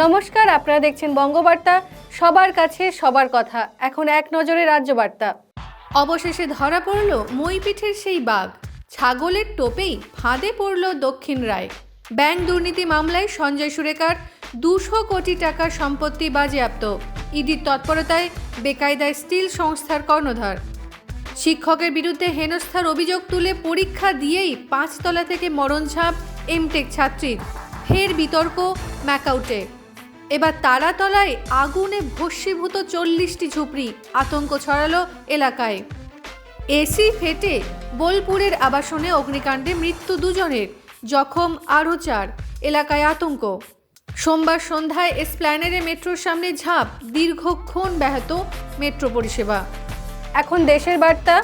নমস্কার, আপনারা দেখছেন বঙ্গবার্তা। সবার কাছে সবার কথা। এখন এক নজরে রাজ্যবার্তা। অবশেষে ধরা পড়ল মইপিঠের সেই বাঘ। ছাগলের টোপেই ফাঁদে পড়ল দক্ষিণ রায়। ব্যাংক দুর্নীতি মামলায় সঞ্জয় সুরেকার দুশো কোটি টাকার সম্পত্তি বাজেয়াপ্ত। ইডির তৎপরতায় বেকায়দায় স্টিল সংস্থার কর্ণধার। শিক্ষকের বিরুদ্ধে হেনস্থার অভিযোগ তুলে পরীক্ষা দিয়েই পাঁচতলা থেকে মরণঝাঁপ এমটেক ছাত্রীর। ফের বিতর্ক ম্যাকাউটে এবার তারাতলায় আগুনে ভস্মীভূত চল্লিশটি ঝুপড়ি আতঙ্ক ছড়ালো এলাকায়। এসি ফেটে বোলপুরের আবাসনে অগ্নিকাণ্ডে মৃত্যু দুজনের জখম আরও চার এলাকায় আতঙ্ক। সোমবার সন্ধ্যায় এসপ্ল্যানেরে মেট্রোর সামনে ঝাঁপ দীর্ঘক্ষণ ব্যাহত মেট্রো পরিষেবা। এখন দেশের বার্তা।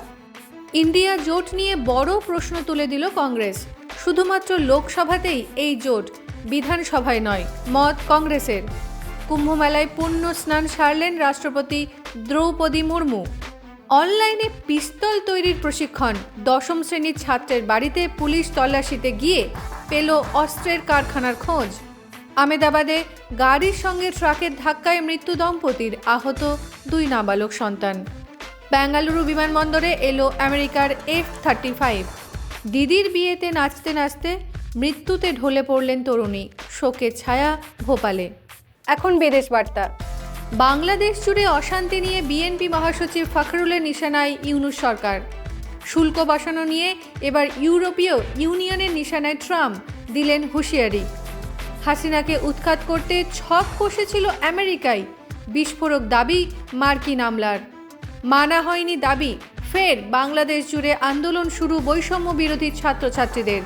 ইন্ডিয়া জোট নিয়ে বড় প্রশ্ন তুলে দিল কংগ্রেস। শুধুমাত্র লোকসভাতেই এই জোট বিধানসভায় নয়, মত কংগ্রেসের। কুম্ভমেলায় পুণ্য স্নান সারলেন রাষ্ট্রপতি দ্রৌপদী মুর্মু। অনলাইনে পিস্তল তৈরির প্রশিক্ষণ, দশম শ্রেণির ছাত্রের বাড়িতে পুলিশ তল্লাশিতে গিয়ে পেল অস্ত্রের কারখানার খোঁজ। আমেদাবাদে গাড়ির সঙ্গে ট্রাকের ধাক্কায় মৃত্যু দম্পতির আহত দুই নাবালক সন্তান। বেঙ্গালুরু বিমানবন্দরে এলো আমেরিকার এফ থার্টি ফাইভ দিদির বিয়েতে নাচতে নাচতে মৃত্যুতে ঢলে পড়লেন তরুণী। শোকের ছায়া ভোপালে। এখন বিদেশ বার্তা। বাংলাদেশ জুড়ে অশান্তি নিয়ে বিএনপি মহাসচিব ফখরুলের নিশানায় ইউনুস সরকার। শুল্ক বসানো নিয়ে এবার ইউরোপীয় ইউনিয়নের নিশানায় ট্রাম্প দিলেন হুঁশিয়ারি। হাসিনাকে উৎখাত করতে ছক কষেছিল আমেরিকায় বিস্ফোরক দাবি মার্কিন আমলার। মানা হয়নি দাবি, ফের বাংলাদেশ জুড়ে আন্দোলন শুরু বৈষম্য বিরোধী ছাত্রছাত্রীদের।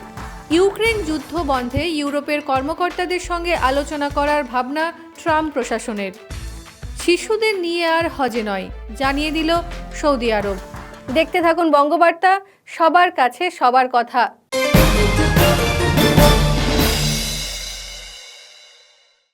ইউক্রেন যুদ্ধ বন্ধে ইউরোপের কর্মকর্তাদের সঙ্গে আলোচনা করার ভাবনা ট্রাম্প প্রশাসনের। শিশুদের নিয়ে আর হজে নয়, জানিয়ে দিল সৌদি আরব। দেখতে থাকুন বঙ্গবার্তা, সবার কাছে সবার কথা।